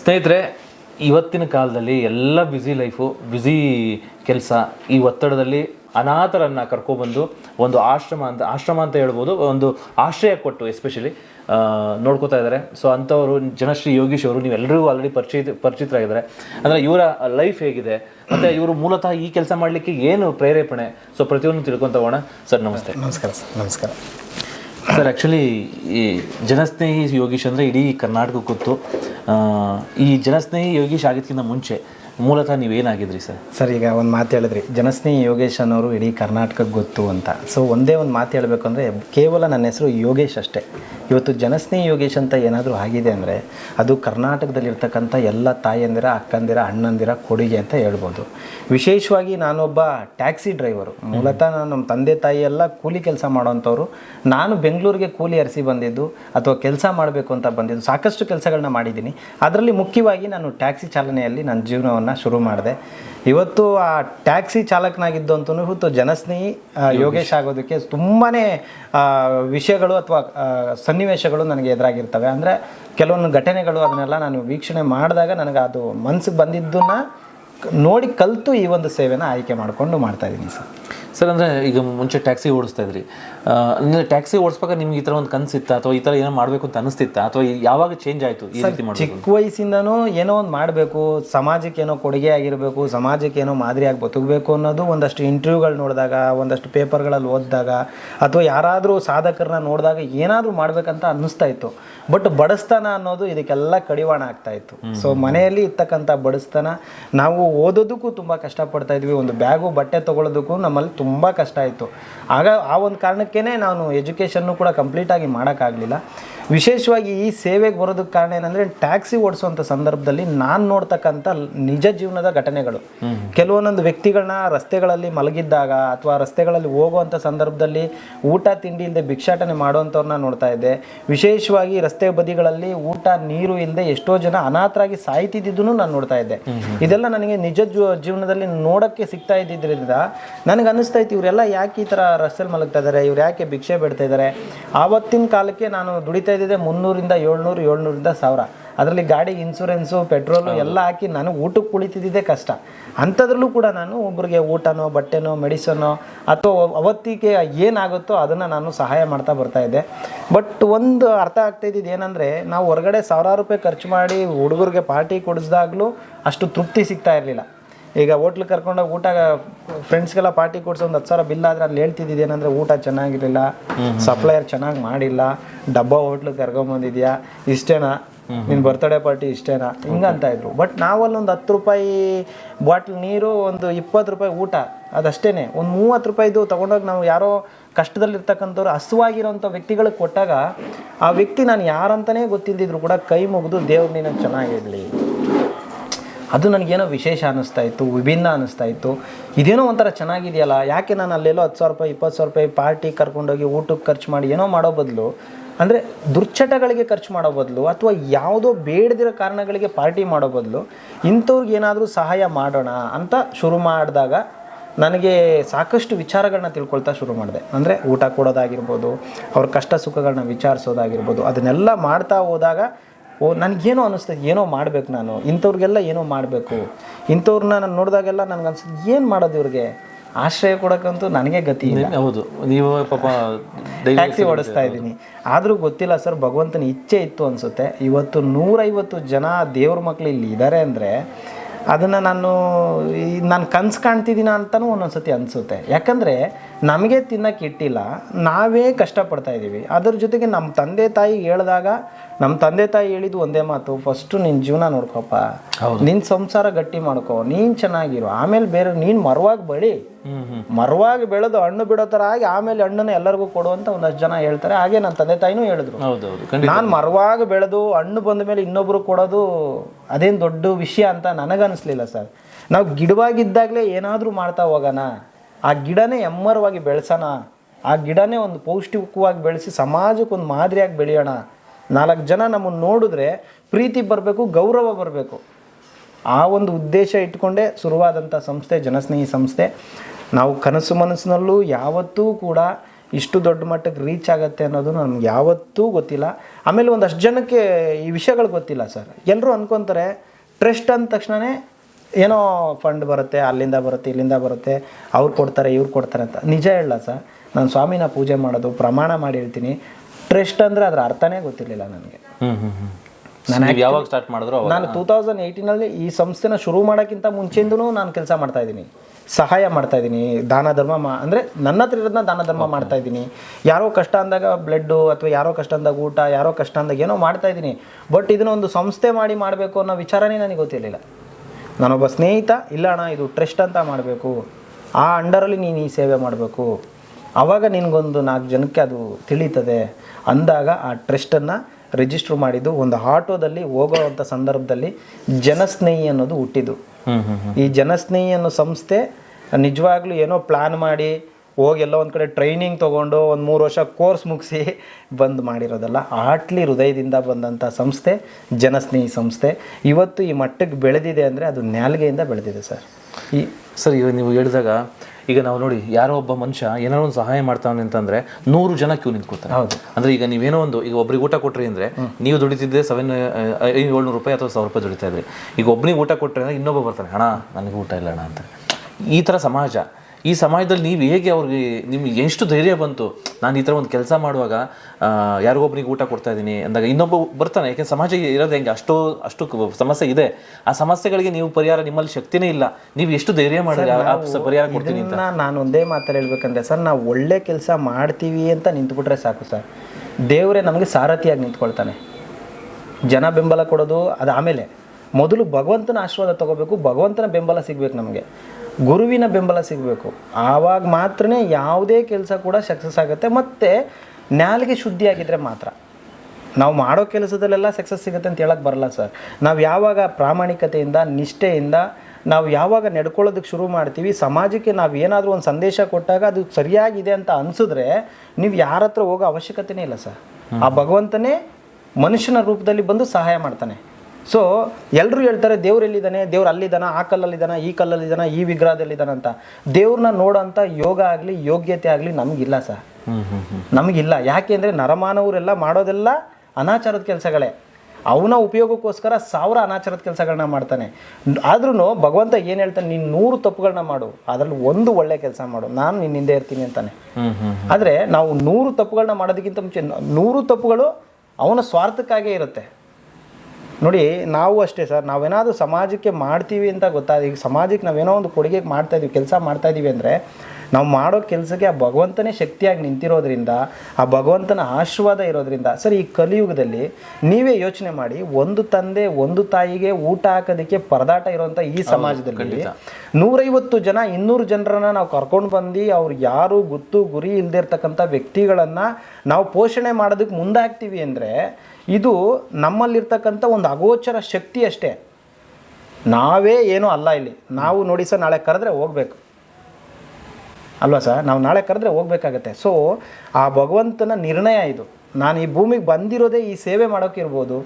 ಸ್ನೇಹಿತರೆ, ಇವತ್ತಿನ ಕಾಲದಲ್ಲಿ ಎಲ್ಲ ಬ್ಯುಸಿ ಲೈಫು ಬ್ಯುಸಿ ಕೆಲಸ ಈ ಒತ್ತಡದಲ್ಲಿ ಅನಾಥರನ್ನು ಕರ್ಕೊಬಂದು ಒಂದು ಆಶ್ರಮ ಅಂತ ಆಶ್ರಮ ಅಂತ ಹೇಳ್ಬೋದು, ಒಂದು ಆಶ್ರಯ ಕೊಟ್ಟು ಎಸ್ಪೆಷಲಿ ನೋಡ್ಕೋತಾ ಇದ್ದಾರೆ. ಸೊ ಅಂಥವರು ಜನಶ್ರೀ ಯೋಗೀಶ್ ಅವರು ನೀವೆಲ್ಲರಿಗೂ ಆಲ್ರೆಡಿ ಪರಿಚಿತ, ಪರಿಚಿತರಾಗಿದ್ದಾರೆ. ಅಂದರೆ ಇವರ ಲೈಫ್ ಹೇಗಿದೆ, ಮತ್ತು ಇವರು ಮೂಲತಃ ಈ ಕೆಲಸ ಮಾಡಲಿಕ್ಕೆ ಏನು ಪ್ರೇರೇಪಣೆ? ಸೊ ಪ್ರತಿಯೊಂದು ತಿಳ್ಕೊತ ಹೋಗೋಣ. ಸರ್, ನಮಸ್ತೆ. ನಮಸ್ಕಾರ ಸರ್, ನಮಸ್ಕಾರ. ಸರ್ ಆ್ಯಕ್ಚುಲಿ ಈ ಜನಸ್ನೇಹಿ ಯೋಗೀಶ್ ಅಂದರೆ ಇಡೀ ಕರ್ನಾಟಕಕ್ಕೆ ಗೊತ್ತು. ಈ ಜನಸ್ನೇಹಿ ಯೋಗೀಶ್ ಆಗಿದ್ದಕ್ಕಿಂತ ಮುಂಚೆ ಮೂಲತಃ ನೀವೇನಾಗಿದ್ರಿ ಸರ್ ಸರ್ ಈಗ ಒಂದು ಮಾತು ಹೇಳಿದ್ರಿ. ಜನಸ್ನೇಹಿ ಯೋಗೇಶ್ ಅನ್ನೋರು ಇಡೀ ಕರ್ನಾಟಕಕ್ಕೆ ಗೊತ್ತು ಅಂತ. ಸೊ ಒಂದೇ ಒಂದು ಮಾತು ಹೇಳಬೇಕು ಅಂದರೆ ಕೇವಲ ನನ್ನ ಹೆಸರು ಯೋಗೇಶ್ ಅಷ್ಟೇ. ಇವತ್ತು ಜನಸ್ನೇಹಿ ಯೋಗೇಶ್ ಅಂತ ಏನಾದರೂ ಆಗಿದೆ ಅಂದರೆ ಅದು ಕರ್ನಾಟಕದಲ್ಲಿರ್ತಕ್ಕಂಥ ಎಲ್ಲ ತಾಯಂದಿರ ಅಕ್ಕಂದಿರ ಅಣ್ಣಂದಿರ ಕೊಡುಗೆ ಅಂತ ಹೇಳ್ಬೋದು. ವಿಶೇಷವಾಗಿ ನಾನೊಬ್ಬ ಟ್ಯಾಕ್ಸಿ ಡ್ರೈವರು. ಮೂಲತಃ ನಾನು ನಮ್ಮ ತಂದೆ ತಾಯಿ ಎಲ್ಲ ಕೂಲಿ ಕೆಲಸ ಮಾಡೋವಂಥವ್ರು. ನಾನು ಬೆಂಗಳೂರಿಗೆ ಕೂಲಿ ಅರಿಸಿ ಬಂದಿದ್ದು ಅಥವಾ ಕೆಲಸ ಮಾಡಬೇಕು ಅಂತ ಬಂದಿದ್ದು ಸಾಕಷ್ಟು ಕೆಲಸಗಳನ್ನ ಮಾಡಿದ್ದೀನಿ. ಅದರಲ್ಲಿ ಮುಖ್ಯವಾಗಿ ನಾನು ಟ್ಯಾಕ್ಸಿ ಚಾಲನೆಯಲ್ಲಿ ನನ್ನ ಜೀವನವನ್ನು ಶುರು ಮಾಡಿದೆ. ಇವತ್ತು ಆ ಟ್ಯಾಕ್ಸಿ ಚಾಲಕನಾಗಿದ್ದು ಅಂತೂ ಇವತ್ತು ಜನಸ್ನೇಹಿ ಯೋಗೇಶ್ ಆಗೋದಕ್ಕೆ ತುಂಬಾ ವಿಷಯಗಳು ಅಥವಾ ಸನ್ನಿವೇಶಗಳು ನನಗೆ ಎದುರಾಗಿರ್ತವೆ. ಅಂದರೆ ಕೆಲವೊಂದು ಘಟನೆಗಳು ಅದನ್ನೆಲ್ಲ ನಾನು ವೀಕ್ಷಣೆ ಮಾಡಿದಾಗ ನನಗೆ ಅದು ಮನಸ್ಸಿಗೆ ಬಂದಿದ್ದನ್ನ ನೋಡಿ ಕಲಿತು ಈ ಒಂದು ಸೇವೆನ ಆಯ್ಕೆ ಮಾಡಿಕೊಂಡು ಮಾಡ್ತಾ ಇದ್ದೀನಿ ಸರ್. ಸರ್, ಅಂದರೆ ಈಗ ಮುಂಚೆ ಟ್ಯಾಕ್ಸಿ ಓಡಿಸ್ತಾ ಇದ್ರಿ. ಅಂದರೆ ಟ್ಯಾಕ್ಸಿ ಓಡಿಸ್ಬೇಕಾದ್ರೆ ನಿಮ್ಗೆ ಈ ಥರ ಒಂದು ಕನಸಿತ್ತಾ ಅಥವಾ ಈ ಥರ ಏನೋ ಮಾಡಬೇಕು ಅಂತ ಅನಿಸ್ತಿತ್ತ? ಅಥವಾ ಯಾವಾಗ ಚೇಂಜ್ ಆಯಿತು ಈ ರೀತಿ ಚಿಕ್ಕ ವಯಸ್ಸಿಂದನೂ ಏನೋ ಒಂದು ಮಾಡಬೇಕು ಸಮಾಜಕ್ಕೆ ಏನೋ ಕೊಡುಗೆ ಆಗಿರಬೇಕು ಸಮಾಜಕ್ಕೆ ಏನೋ ಮಾದರಿಯಾಗಿ ಬದುಕಬೇಕು ಅನ್ನೋದು ಒಂದಷ್ಟು ಇಂಟರ್ವ್ಯೂಗಳು ನೋಡಿದಾಗ ಒಂದಷ್ಟು ಪೇಪರ್ಗಳಲ್ಲಿ ಓದಿದಾಗ ಅಥವಾ ಯಾರಾದರೂ ಸಾಧಕರನ್ನ ನೋಡಿದಾಗ ಏನಾದರೂ ಮಾಡ್ಬೇಕಂತ ಅನ್ನಿಸ್ತಾ ಇತ್ತು. ಬಟ್ ಬಡಸ್ತನ ಅನ್ನೋದು ಇದಕ್ಕೆಲ್ಲ ಕಡಿವಾಣ ಆಗ್ತಾ ಇತ್ತು. ಸೊ ಮನೆಯಲ್ಲಿ ಇರ್ತಕ್ಕಂಥ ಬಡಸ್ತನ ನಾವು ಓದೋದಕ್ಕೂ ತುಂಬ ಕಷ್ಟಪಡ್ತಾ ಇದ್ವಿ. ಒಂದು ಬ್ಯಾಗು ಬಟ್ಟೆ ತೊಗೊಳೋದಕ್ಕೂ ನಮ್ಮಲ್ಲಿ ತುಂಬ ಕಷ್ಟ ಇತ್ತು. ಆಗ ಆ ಒಂದು ಕಾರಣಕ್ಕೇ ನಾನು ಎಜುಕೇಷನ್ನು ಕೂಡ ಕಂಪ್ಲೀಟಾಗಿ ಮಾಡೋಕ್ಕಾಗಲಿಲ್ಲ. ವಿಶೇಷವಾಗಿ ಈ ಸೇವೆಗೆ ಬರೋದಕ್ಕೆ ಕಾರಣ ಏನಂದ್ರೆ ಟ್ಯಾಕ್ಸಿ ಓಡಿಸುವಂಥ ಸಂದರ್ಭದಲ್ಲಿ ನಾನು ನೋಡ್ತಕ್ಕಂಥ ನಿಜ ಜೀವನದ ಘಟನೆಗಳು. ಕೆಲವೊಂದೊಂದು ವ್ಯಕ್ತಿಗಳನ್ನ ರಸ್ತೆಗಳಲ್ಲಿ ಮಲಗಿದ್ದಾಗ ಅಥವಾ ರಸ್ತೆಗಳಲ್ಲಿ ಹೋಗುವಂಥ ಸಂದರ್ಭದಲ್ಲಿ ಊಟ ತಿಂಡಿ ಇಲ್ಲದೆ ಭಿಕ್ಷಾಟನೆ ಮಾಡುವಂಥವ್ರನ್ನ ನೋಡ್ತಾ ಇದ್ದೆ. ವಿಶೇಷವಾಗಿ ರಸ್ತೆ ಬದಿಗಳಲ್ಲಿ ಊಟ ನೀರು ಇಲ್ಲದೆ ಎಷ್ಟೋ ಜನ ಅನಾಥರಾಗಿ ಸಾಯ್ತಿದ್ದು ನಾನು ನೋಡ್ತಾ ಇದ್ದೆ. ಇದೆಲ್ಲ ನನಗೆ ನಿಜ ಜೀವನದಲ್ಲಿ ನೋಡೋಕ್ಕೆ ಸಿಗ್ತಾ ಇದ್ದಿದ್ದರಿಂದ ನನಗೆ ಅನ್ನಿಸ್ತಾ ಇತ್ತು ಇವರೆಲ್ಲ ಯಾಕೆ ಈ ಥರ ರಸ್ತೆಯಲ್ಲಿ ಮಲಗ್ತಾ ಇದ್ದಾರೆ ಇವ್ರು ಯಾಕೆ ಭಿಕ್ಷೆ ಬಿಡ್ತಾ ಇದ್ದಾರೆ ಆವತ್ತಿನ ಕಾಲಕ್ಕೆ ನಾನು ದುಡಿತಾ ಇದ್ದಿದ್ದೆ ಮುನ್ನೂರಿಂದ ಏಳ್ನೂರು ಏಳ್ನೂರಿಂದ ಸಾವಿರ. ಅದರಲ್ಲಿ ಗಾಡಿ ಇನ್ಸೂರೆನ್ಸು ಪೆಟ್ರೋಲು ಎಲ್ಲ ಹಾಕಿ ನಾನು ಊಟಕ್ಕೆ ಕುಳಿತಿದ್ದಿದ್ದೇ ಕಷ್ಟ. ಅಂಥದ್ರಲ್ಲೂ ಕೂಡ ನಾನು ಒಬ್ಬರಿಗೆ ಊಟನೋ ಬಟ್ಟೆನೋ ಮೆಡಿಸನೋ ಅಥವಾ ಅವತ್ತಿಗೆ ಏನಾಗುತ್ತೋ ಅದನ್ನು ನಾನು ಸಹಾಯ ಮಾಡ್ತಾ ಬರ್ತಾ ಇದ್ದೆ. ಬಟ್ ಒಂದು ಅರ್ಥ ಆಗ್ತಾಯಿದ್ದು ಏನಂದರೆ ನಾವು ಹೊರಗಡೆ ಸಾವಿರಾರು ರೂಪಾಯಿ ಖರ್ಚು ಮಾಡಿ ಹುಡುಗರಿಗೆ ಪಾರ್ಟಿ ಕೊಡಿಸ್ದಾಗಲೂ ಅಷ್ಟು ತೃಪ್ತಿ ಸಿಗ್ತಾ ಇರಲಿಲ್ಲ. ಈಗ ಹೋಟ್ಲಿಗೆ ಕರ್ಕೊಂಡೋಗಿ ಊಟ ಫ್ರೆಂಡ್ಸ್ಗೆಲ್ಲ ಪಾರ್ಟಿ ಕೊಡಿಸೋ ಒಂದು ಹತ್ತು ಸಾವಿರ ಬಿಲ್ ಆದ್ರೆ ಅಲ್ಲಿ ಹೇಳ್ತಿದ್ದಿದ್ದು ಏನಂದರೆ ಊಟ ಚೆನ್ನಾಗಿರಲಿಲ್ಲ ಸಪ್ಲೈಯರ್ ಚೆನ್ನಾಗಿ ಮಾಡಿಲ್ಲ ಡಬ್ಬ ಹೋಟ್ಲಿಗೆ ಕರ್ಕೊಂಬಂದಿದ್ಯಾ ಇಷ್ಟೇನಾ? ನಿನ್ನ ಬರ್ತಡೇ ಪಾರ್ಟಿ ಇಷ್ಟೇನಾ? ಹಿಂಗಂತ ಇದ್ರು. ಬಟ್ ನಾವಲ್ಲಿ ಒಂದು ಹತ್ತು ರೂಪಾಯಿ ಬಾಟ್ಲ್ ನೀರು ಒಂದು ಇಪ್ಪತ್ತು ರೂಪಾಯಿ ಊಟ ಅದಷ್ಟೇ ಒಂದು ಮೂವತ್ತು ರೂಪಾಯಿದು ತೊಗೊಂಡೋಗಿ ನಾವು ಯಾರೋ ಕಷ್ಟದಲ್ಲಿರ್ತಕ್ಕಂಥವ್ರು ಹಸುವಾಗಿರೋಂಥ ವ್ಯಕ್ತಿಗಳಿಗೆ ಕೊಟ್ಟಾಗ ಆ ವ್ಯಕ್ತಿ ನಾನು ಯಾರಂತಲೇ ಗೊತ್ತಿಲ್ಲದಿದ್ರು ಕೂಡ ಕೈ ಮುಗಿದು ದೇವ್ರು ನೀನು ಚೆನ್ನಾಗಿರಲಿ. ಅದು ನನಗೇನೋ ವಿಶೇಷ ಅನ್ನಿಸ್ತಾ ಇತ್ತು ವಿಭಿನ್ನ ಅನ್ನಿಸ್ತಾ ಇತ್ತು ಇದೇನೋ ಒಂಥರ ಚೆನ್ನಾಗಿದೆಯಲ್ಲ? ಯಾಕೆ ನಾನು ಅಲ್ಲೆಲ್ಲೋ ಹತ್ತು ಸಾವಿರ ರೂಪಾಯಿ, ಇಪ್ಪತ್ತು ಸಾವಿರ ರೂಪಾಯಿ ಪಾರ್ಟಿ ಕರ್ಕೊಂಡೋಗಿ ಊಟಕ್ಕೆ ಖರ್ಚು ಮಾಡಿ ಏನೋ ಮಾಡೋ ಬದಲು? ಅಂದರೆ ದುರ್ಚಟಗಳಿಗೆ ಖರ್ಚು ಮಾಡೋ ಬದಲು, ಅಥವಾ ಯಾವುದೋ ಬೇಡದಿರೋ ಕಾರಣಗಳಿಗೆ ಪಾರ್ಟಿ ಮಾಡೋ ಬದಲು, ಇಂಥವ್ರಿಗೆ ಏನಾದರೂ ಸಹಾಯ ಮಾಡೋಣ ಅಂತ ಶುರು ಮಾಡಿದಾಗ ನನಗೆ ಸಾಕಷ್ಟು ವಿಚಾರಗಳನ್ನ ತಿಳ್ಕೊಳ್ತಾ ಶುರು ಮಾಡಿದೆ. ಅಂದರೆ ಊಟ ಕೊಡೋದಾಗಿರ್ಬೋದು, ಅವ್ರ ಕಷ್ಟ ಸುಖಗಳನ್ನ ವಿಚಾರಿಸೋದಾಗಿರ್ಬೋದು, ಅದನ್ನೆಲ್ಲ ಮಾಡ್ತಾ ಹೋದಾಗ ಓ ನನಗೇನೋ ಅನ್ನಿಸ್ತದೆ ಏನೋ ಮಾಡಬೇಕು ನಾನು. ಇಂಥವ್ರಿಗೆಲ್ಲ ಏನೋ ಮಾಡಬೇಕು. ಇಂಥವ್ರನ್ನ ನಾನು ನೋಡಿದಾಗೆಲ್ಲ ನನಗೆ ಅನ್ಸುತ್ತೆ ಏನು ಮಾಡೋದು ಇವ್ರಿಗೆ? ಆಶ್ರಯ ಕೊಡೋಕ್ಕಂತೂ ನನಗೆ ಗತಿ ಇಲ್ಲ. ಹೌದು. ನೀವು ಪಾಪ ಟ್ಯಾಕ್ಸಿ ಓಡಿಸ್ತಾ ಇದ್ದೀನಿ. ಆದರೂ ಗೊತ್ತಿಲ್ಲ ಸರ್ ಭಗವಂತನ ಇಚ್ಛೆ ಇತ್ತು ಅನಿಸುತ್ತೆ. ಇವತ್ತು ನೂರೈವತ್ತು ಜನ ದೇವ್ರ ಮಕ್ಳು ಇಲ್ಲಿ ಇದ್ದಾರೆ ಅಂದರೆ ಅದನ್ನು ನಾನು ನಾನು ಕನ್ಸು ಕಾಣ್ತಿದ್ದೀನ ಅಂತಲೂ ಒಂದೊಂದ್ಸತಿ ಅನಿಸುತ್ತೆ. ಯಾಕಂದರೆ ನಮಗೆ ತಿನ್ನಕ್ಕೆ ಇಟ್ಟಿಲ್ಲ ನಾವೇ ಕಷ್ಟಪಡ್ತಾ ಇದ್ದೀವಿ. ಅದ್ರ ಜೊತೆಗೆ ನಮ್ಮ ತಂದೆ ತಾಯಿ ಹೇಳಿದಾಗ ನಮ್ಮ ತಂದೆ ತಾಯಿ ಹೇಳಿದ್ದು ಒಂದೇ ಮಾತು ಫಸ್ಟು ನಿನ್ನ ಜೀವನ ನೋಡ್ಕೊಪ್ಪ. ನಿನ್ನ ಸಂಸಾರ ಗಟ್ಟಿ ಮಾಡ್ಕೊ. ನೀನು ಚೆನ್ನಾಗಿರು. ಆಮೇಲೆ ಬೇರೆ ನೀನು ಮರವಾಗಿ ಬಳಿ. ಮರವಾಗಿ ಬೆಳೆದು ಹಣ್ಣು ಬಿಡೋ ಥರ ಆಗಿ ಆಮೇಲೆ ಹಣ್ಣನ್ನು ಎಲ್ಲರಿಗೂ ಕೊಡುವಂತ ಒಂದಷ್ಟು ಜನ ಹೇಳ್ತಾರೆ. ಹಾಗೆ ನನ್ನ ತಂದೆ ತಾಯಿನೂ ಹೇಳಿದ್ರು. ನಾನು ಮರವಾಗಿ ಬೆಳೆದು ಹಣ್ಣು ಬಂದ ಮೇಲೆ ಇನ್ನೊಬ್ರು ಕೊಡೋದು ಅದೇನು ದೊಡ್ಡ ವಿಷಯ ಅಂತ ನನಗನ್ನಿಸ್ಲಿಲ್ಲ ಸರ್. ನಾವು ಗಿಡವಾಗಿದ್ದಾಗಲೇ ಏನಾದರೂ ಮಾಡ್ತಾ ಹೋಗೋಣ. ಆ ಗಿಡನೇ ಎಮ್ಮರವಾಗಿ ಬೆಳೆಸೋಣ, ಆ ಗಿಡನೇ ಒಂದು ಪೌಷ್ಟಿಕವಾಗಿ ಬೆಳೆಸಿ ಸಮಾಜಕ್ಕೆ ಒಂದು ಮಾದರಿಯಾಗಿ ಬೆಳೆಯೋಣ. ನಾಲ್ಕು ಜನ ನಮ್ಮನ್ನು ನೋಡಿದ್ರೆ ಪ್ರೀತಿ ಬರಬೇಕು, ಗೌರವ ಬರಬೇಕು. ಆ ಒಂದು ಉದ್ದೇಶ ಇಟ್ಕೊಂಡೇ ಶುರುವಾದಂಥ ಸಂಸ್ಥೆ, ಜನಸ್ನೇಹಿ ಸಂಸ್ಥೆ. ನಾವು ಕನಸು ಮನಸ್ಸಿನಲ್ಲೂ ಯಾವತ್ತೂ ಕೂಡ ಇಷ್ಟು ದೊಡ್ಡ ಮಟ್ಟಕ್ಕೆ ರೀಚ್ ಆಗುತ್ತೆ ಅನ್ನೋದು ನಮ್ಗೆ ಯಾವತ್ತೂ ಗೊತ್ತಿಲ್ಲ. ಆಮೇಲೆ ಒಂದಷ್ಟು ಜನಕ್ಕೆ ಈ ವಿಷಯಗಳು ಗೊತ್ತಿಲ್ಲ ಸರ್. ಎಲ್ಲರೂ ಅಂದ್ಕೊತಾರೆ ಟ್ರಸ್ಟ್ ಅಂದ ತಕ್ಷಣವೇ ಏನೋ ಫಂಡ್ ಬರುತ್ತೆ ಅಲ್ಲಿಂದ ಬರುತ್ತೆ ಇಲ್ಲಿಂದ ಬರುತ್ತೆ ಅವ್ರು ಕೊಡ್ತಾರೆ ಇವ್ರು ಕೊಡ್ತಾರೆ ಅಂತ. ನಿಜ ಹೇಳಲ್ಲ ಸರ್ ನಾನು ಸ್ವಾಮಿನ ಪೂಜೆ ಮಾಡೋದು ಪ್ರಮಾಣ ಮಾಡಿರ್ತೀನಿ ಟ್ರೆಸ್ಟ್ ಅಂದರೆ ಅದರ ಅರ್ಥನೇ ಗೊತ್ತಿರಲಿಲ್ಲ ನನಗೆ. ಹ್ಮ್ ಹ್ಮ್ ಹ್ಮ್. ನೀವು ಯಾವಾಗ ಸ್ಟಾರ್ಟ್ ಮಾಡಿದ್ರು ನಾನು ಟೂ ತೌಸಂಡ್ ಏಯ್ಟೀನಲ್ಲಿ ಈ ಸಂಸ್ಥೆನ ಶುರು ಮಾಡೋಕ್ಕಿಂತ ಮುಂಚೆಯಿಂದನೂ ನಾನು ಕೆಲಸ ಮಾಡ್ತಾ ಇದ್ದೀನಿ. ಸಹಾಯ ಮಾಡ್ತಾ ಇದ್ದೀನಿ ದಾನ ಧರ್ಮ ಮಾ ಅಂದರೆ ನನ್ನ ಹತ್ರ ಇರೋದನ್ನ ದಾನ ಧರ್ಮ ಮಾಡ್ತಾ ಇದ್ದೀನಿ. ಯಾರೋ ಕಷ್ಟ ಅಂದಾಗ ಬ್ಲಡ್ಡು ಅಥವಾ ಯಾರೋ ಕಷ್ಟ ಅಂದಾಗ ಊಟ ಯಾರೋ ಕಷ್ಟ ಅಂದಾಗ ಏನೋ ಮಾಡ್ತಾ ಇದ್ದೀನಿ. ಬಟ್ ಇದನ್ನ ಒಂದು ಸಂಸ್ಥೆ ಮಾಡಿ ಮಾಡಬೇಕು ಅನ್ನೋ ವಿಚಾರನೇ ನನಗೆ ಗೊತ್ತಿರಲಿಲ್ಲ. ನಾನೊಬ್ಬ ಸ್ನೇಹಿತ ಇಲ್ಲ ಅಣ್ಣ ಇದು ಟ್ರಸ್ಟ್ ಅಂತ ಮಾಡಬೇಕು. ಆ ಅಂಡರಲ್ಲಿ ನೀನು ಈ ಸೇವೆ ಮಾಡಬೇಕು. ಆವಾಗ ನಿನಗೊಂದು ನಾಲ್ಕು ಜನಕ್ಕೆ ಅದು ತಿಳೀತದೆ. ಅಂದಾಗ ಆ ಟ್ರಸ್ಟನ್ನು ರಿಜಿಸ್ಟ್ರ್ ಮಾಡಿದ್ದು ಒಂದು ಆಟೋದಲ್ಲಿ ಹೋಗೋವಂಥ ಸಂದರ್ಭದಲ್ಲಿ ಜನಸ್ನೇಹಿ ಅನ್ನೋದು ಹುಟ್ಟಿದ್ದು. ಈ ಜನಸ್ನೇಹಿ ಅನ್ನೋ ಸಂಸ್ಥೆ ನಿಜವಾಗ್ಲೂ ಏನೋ ಪ್ಲ್ಯಾನ್ ಮಾಡಿ ಹೋಗಿ ಎಲ್ಲ ಒಂದು ಕಡೆ ಟ್ರೈನಿಂಗ್ ತೊಗೊಂಡು ಒಂದು ಮೂರು ವರ್ಷ ಕೋರ್ಸ್ ಮುಗಿಸಿ ಬಂದು ಮಾಡಿರೋದಲ್ಲ. ಆಟ್ಲಿ ಹೃದಯದಿಂದ ಬಂದಂಥ ಸಂಸ್ಥೆ ಜನಸ್ನೇಹಿ ಸಂಸ್ಥೆ. ಇವತ್ತು ಈ ಮಟ್ಟಕ್ಕೆ ಬೆಳೆದಿದೆ ಅಂದರೆ ಅದು ನ್ಯಾಲ್ಗೆಯಿಂದ ಬೆಳೆದಿದೆ ಸರ್. ಈ ಸರ್ ಇವಾಗ ನೀವು ಹೇಳಿದಾಗ ಈಗ ನಾವು ನೋಡಿ ಯಾರೋ ಒಬ್ಬ ಮನುಷ್ಯ ಏನಾರೋ ಒಂದು ಸಹಾಯ ಮಾಡ್ತಾವನೆ ಅಂತಂದ್ರೆ ನೂರು ಜನ ಕ್ಯೂ ನಿಂತ್ಕೋತಾರೆ ಹೌದು. ಅಂದ್ರೆ ಈಗ ನೀವೇನೋ ಒಂದು ಈಗ ಒಬ್ರಿಗೆ ಊಟ ಕೊಟ್ರಿ ಅಂದ್ರೆ ನೀವು ದುಡಿತಿದ್ದೆ ಸೆವೆನ್ ಏಳ್ನೂರು ರೂಪಾಯಿ ಅಥವಾ ಸಾವಿರ ರೂಪಾಯಿ ದುಡಿತಾ ಇದ್ರಿ. ಈಗ ಒಬ್ನಿಗೆ ಊಟ ಕೊಟ್ಟರೆ ಅಂದ್ರೆ ಇನ್ನೊಬ್ಬ ಬರ್ತಾನೆ ಹಣ ನನಗೆ ಊಟ ಇಲ್ಲ ಅಣ್ಣ ಅಂತ. ಈ ಥರ ಸಮಾಜ ಈ ಸಮಾಜದಲ್ಲಿ ನೀವು ಹೇಗೆ ಅವ್ರಿಗೆ ನಿಮ್ಗೆ ಎಷ್ಟು ಧೈರ್ಯ ಬಂತು? ನಾನು ಈ ಥರ ಒಂದು ಕೆಲಸ ಮಾಡುವಾಗ ಯಾರಿಗೊಬ್ಬರಿಗೆ ಊಟ ಕೊಡ್ತಾ ಇದ್ದೀನಿ ಅಂದಾಗ ಇನ್ನೊಬ್ಬ ಬರ್ತಾನೆ ಯಾಕೆ ಸಮಾಜ ಇರೋದು ಹೆಂಗೆ? ಅಷ್ಟು ಅಷ್ಟು ಸಮಸ್ಯೆ ಇದೆ. ಆ ಸಮಸ್ಯೆಗಳಿಗೆ ನೀವು ಪರಿಹಾರ ನಿಮ್ಮಲ್ಲಿ ಶಕ್ತಿನೇ ಇಲ್ಲ. ನೀವು ಎಷ್ಟು ಧೈರ್ಯ ಮಾಡಿದ್ರೆ ಪರಿಹಾರ ಕೊಡ್ತೀನಿ ಅಂತ? ನಾನು ಒಂದೇ ಮಾತಲ್ಲಿ ಹೇಳ್ಬೇಕಂದ್ರೆ ಸರ್ ನಾವು ಒಳ್ಳೆ ಕೆಲಸ ಮಾಡ್ತೀವಿ ಅಂತ ನಿಂತ್ಬಿಟ್ರೆ ಸಾಕು ಸರ್. ದೇವರೇ ನಮಗೆ ಸಾರಥಿಯಾಗಿ ನಿಂತ್ಕೊಳ್ತಾನೆ. ಜನ ಬೆಂಬಲ ಕೊಡೋದು ಅದು ಆಮೇಲೆ ಮೊದಲು ಭಗವಂತನ ಆಶೀರ್ವಾದ ತಗೋಬೇಕು, ಭಗವಂತನ ಬೆಂಬಲ ಸಿಗಬೇಕು ನಮಗೆ. ಗುರುವಿನ ಬೆಂಬಲ ಸಿಗಬೇಕು. ಆವಾಗ ಮಾತ್ರ ಯಾವುದೇ ಕೆಲಸ ಕೂಡ ಸಕ್ಸಸ್ ಆಗುತ್ತೆ, ಮತ್ತು ನಾಲಿಗೆ ಶುದ್ಧಿಯಾಗಿದ್ದರೆ ಮಾತ್ರ. ನಾವು ಮಾಡೋ ಕೆಲಸದಲ್ಲೆಲ್ಲ ಸಕ್ಸಸ್ ಸಿಗುತ್ತೆ ಅಂತ ಹೇಳಕ್ಕೆ ಬರಲ್ಲ ಸರ್. ನಾವು ಯಾವಾಗ ಪ್ರಾಮಾಣಿಕತೆಯಿಂದ, ನಿಷ್ಠೆಯಿಂದ, ನಾವು ಯಾವಾಗ ನಡ್ಕೊಳ್ಳೋದಕ್ಕೆ ಶುರು ಮಾಡ್ತೀವಿ, ಸಮಾಜಕ್ಕೆ ನಾವು ಏನಾದರೂ ಒಂದು ಸಂದೇಶ ಕೊಟ್ಟಾಗ ಅದು ಸರಿಯಾಗಿದೆ ಅಂತ ಅನಿಸಿದ್ರೆ ನೀವು ಯಾರ ಹತ್ರ ಹೋಗೋ ಅವಶ್ಯಕತೆನೇ ಇಲ್ಲ ಸರ್. ಆ ಭಗವಂತನೇ ಮನುಷ್ಯನ ರೂಪದಲ್ಲಿ ಬಂದು ಸಹಾಯ ಮಾಡ್ತಾನೆ. ಸೊ ಎಲ್ಲರೂ ಹೇಳ್ತಾರೆ ದೇವ್ರು ಎಲ್ಲಿದ್ದಾನೆ? ದೇವ್ರು ಅಲ್ಲಿದ್ದಾನ? ಆ ಕಲ್ಲಲ್ಲಿದ್ದಾನ? ಈ ಕಲ್ಲಲ್ಲಿದ್ದಾನ? ಈ ವಿಗ್ರಹದಲ್ಲಿದ್ದಾನ ಅಂತ. ದೇವ್ರನ್ನ ನೋಡೋಂಥ ಯೋಗ ಆಗಲಿ ಯೋಗ್ಯತೆ ಆಗಲಿ ನಮಗಿಲ್ಲ ಸರ್. ನಮಗಿಲ್ಲ. ಯಾಕೆ ಅಂದರೆ ನರಮಾನವರೆಲ್ಲ ಮಾಡೋದೆಲ್ಲ ಅನಾಚಾರದ ಕೆಲಸಗಳೇ. ಅವನ ಉಪಯೋಗಕ್ಕೋಸ್ಕರ ಸಾವಿರ ಅನಾಚಾರದ ಕೆಲಸಗಳನ್ನ ಮಾಡ್ತಾನೆ. ಆದ್ರೂ ಭಗವಂತ ಏನು ಹೇಳ್ತಾನೆ? ನೀನು ನೂರು ತಪ್ಪುಗಳನ್ನ ಮಾಡು. ಅದರಲ್ಲಿ ಒಂದು ಒಳ್ಳೆ ಕೆಲಸ ಮಾಡು. ನಾನು ನಿನ್ನ ಹಿಂದೆ ಇರ್ತೀನಿ ಅಂತಾನೆ. ಆದರೆ ನಾವು ನೂರು ತಪ್ಪುಗಳನ್ನ ಮಾಡೋದಕ್ಕಿಂತ ಮುಂಚೆ ನೂರು ತಪ್ಪುಗಳು ಅವನ ಸ್ವಾರ್ಥಕ್ಕಾಗೇ ಇರುತ್ತೆ. ನೋಡಿ ನಾವು ಅಷ್ಟೇ ಸರ್ ನಾವೇನಾದರೂ ಸಮಾಜಕ್ಕೆ ಮಾಡ್ತೀವಿ ಅಂತ ಗೊತ್ತಾದ ಈಗ ಸಮಾಜಕ್ಕೆ ನಾವೇನೋ ಒಂದು ಕೊಡುಗೆ ಮಾಡ್ತಾ ಇದೀವಿ ಕೆಲಸ ಮಾಡ್ತಾ ಇದೀವಿ ಅಂದರೆ ನಾವು ಮಾಡೋ ಕೆಲಸಕ್ಕೆ ಆ ಭಗವಂತನೇ ಶಕ್ತಿಯಾಗಿ ನಿಂತಿರೋದ್ರಿಂದ ಆ ಭಗವಂತನ ಆಶೀರ್ವಾದ ಇರೋದ್ರಿಂದ ಸರ್ ಈ ಕಲಿಯುಗದಲ್ಲಿ ನೀವೇ ಯೋಚನೆ ಮಾಡಿ ಒಂದು ತಂದೆ ಒಂದು ತಾಯಿಗೆ ಊಟ ಹಾಕೋದಕ್ಕೆ ಪರದಾಟ ಇರುವಂಥ ಈ ಸಮಾಜದಲ್ಲಿ ನೂರೈವತ್ತು ಜನ ಇನ್ನೂರು ಜನರನ್ನ ನಾವು ಕರ್ಕೊಂಡು ಬಂದು ಅವ್ರು ಯಾರು ಗೊತ್ತು ಗುರಿ ಇಲ್ಲದೆ ಇರ್ತಕ್ಕಂಥ ವ್ಯಕ್ತಿಗಳನ್ನು ನಾವು ಪೋಷಣೆ ಮಾಡೋದಕ್ಕೆ ಮುಂದಾಗ್ತೀವಿ ಅಂದರೆ ಇದು ನಮ್ಮಲ್ಲಿರ್ತಕ್ಕಂಥ ಒಂದು ಅಗೋಚರ ಶಕ್ತಿ ಅಷ್ಟೇ. ನಾವೇ ಏನೂ ಅಲ್ಲ ಇಲ್ಲಿ. ನಾವು ನೋಡಿ ಸರ್ ನಾಳೆ ಕರೆದ್ರೆ ಹೋಗ್ಬೇಕು. ಅಲ್ವಾ ಸರ್? ನಾವು ನಾಳೆ ಕರೆದ್ರೆ ಹೋಗ್ಬೇಕಾಗತ್ತೆ. ಸೊ ಆ ಭಗವಂತನ ನಿರ್ಣಯ ಇದು. ನಾನು ಈ ಭೂಮಿಗೆ ಬಂದಿರೋದೇ ಈ ಸೇವೆ ಮಾಡೋಕ್ಕಿರ್ಬೋದು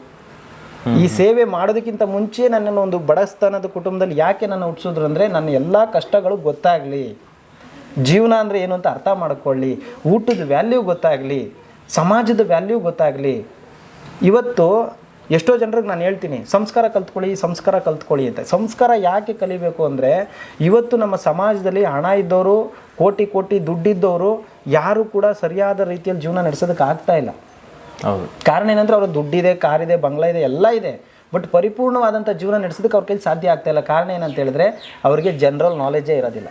ಈ ಸೇವೆ ಮಾಡೋದಕ್ಕಿಂತ ಮುಂಚೆ ನನ್ನನ್ನು ಒಂದು ಬಡಸ್ತನದ ಕುಟುಂಬದಲ್ಲಿ ಯಾಕೆ ನನ್ನ ಹುಟ್ಟಿಸಿದ್ರು ಅಂದರೆ ನನ್ನ ಎಲ್ಲ ಕಷ್ಟಗಳು ಗೊತ್ತಾಗಲಿ. ಜೀವನ ಅಂದರೆ ಏನು ಅಂತ ಅರ್ಥ ಮಾಡ್ಕೊಳ್ಳಿ. ಊಟದ ವ್ಯಾಲ್ಯೂ ಗೊತ್ತಾಗಲಿ. ಸಮಾಜದ ವ್ಯಾಲ್ಯೂ ಗೊತ್ತಾಗಲಿ. ಇವತ್ತು ಎಷ್ಟೋ ಜನರಿಗೆ ನಾನು ಹೇಳ್ತೀನಿ ಸಂಸ್ಕಾರ ಕಲ್ತ್ಕೊಳ್ಳಿ ಸಂಸ್ಕಾರ ಕಲ್ತ್ಕೊಳ್ಳಿ ಅಂತ. ಸಂಸ್ಕಾರ ಯಾಕೆ ಕಲಿಬೇಕು ಅಂದರೆ ಇವತ್ತು ನಮ್ಮ ಸಮಾಜದಲ್ಲಿ ಹಣ ಇದ್ದವರು ಕೋಟಿ ಕೋಟಿ ದುಡ್ಡಿದ್ದವರು ಯಾರು ಕೂಡ ಸರಿಯಾದ ರೀತಿಯಲ್ಲಿ ಜೀವನ ನಡೆಸೋದಕ್ಕೆ ಆಗ್ತಾ ಇಲ್ಲ. ಹೌದು. ಕಾರಣ ಏನಂದ್ರೆ ಅವ್ರ ದುಡ್ಡಿದೆ ಕಾರಿದೆ ಬಂಗ್ಲಾ ಇದೆ ಎಲ್ಲ ಇದೆ. ಬಟ್ ಪರಿಪೂರ್ಣವಾದಂಥ ಜೀವನ ನಡೆಸೋದಕ್ಕೆ ಅವ್ರ ಕೈಲಿ ಸಾಧ್ಯ ಆಗ್ತಾ ಇಲ್ಲ. ಕಾರಣ ಏನಂತ ಹೇಳಿದ್ರೆ ಅವರಿಗೆ ಜನರಲ್ ನಾಲೆಜೇ ಇರೋದಿಲ್ಲ.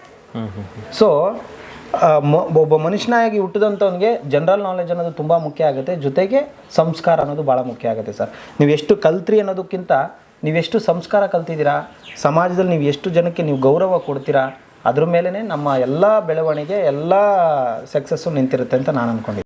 ಸೊ ಒಬ್ಬ ಮನುಷ್ಯನಾಗಿ ಹುಟ್ಟಿದಂಥವ್ನಿಗೆ ಜನರಲ್ ನಾಲೆಜ್ ಅನ್ನೋದು ತುಂಬ ಮುಖ್ಯ ಆಗುತ್ತೆ. ಜೊತೆಗೆ ಸಂಸ್ಕಾರ ಅನ್ನೋದು ಭಾಳ ಮುಖ್ಯ ಆಗುತ್ತೆ ಸರ್. ನೀವು ಎಷ್ಟು ಕಲ್ತ್ರಿ ಅನ್ನೋದಕ್ಕಿಂತ ನೀವೆಷ್ಟು ಸಂಸ್ಕಾರ ಕಲ್ತಿದ್ದೀರಾ, ಸಮಾಜದಲ್ಲಿ ನೀವು ಎಷ್ಟು ಜನಕ್ಕೆ ನೀವು ಗೌರವ ಕೊಡ್ತೀರಾ, ಅದ್ರ ಮೇಲೇ ನಮ್ಮ ಎಲ್ಲ ಬೆಳವಣಿಗೆ, ಎಲ್ಲ ಸಕ್ಸಸ್ಸು ನಿಂತಿರುತ್ತೆ ಅಂತ ನಾನು ಅಂದ್ಕೊಂಡಿದ್ದೀನಿ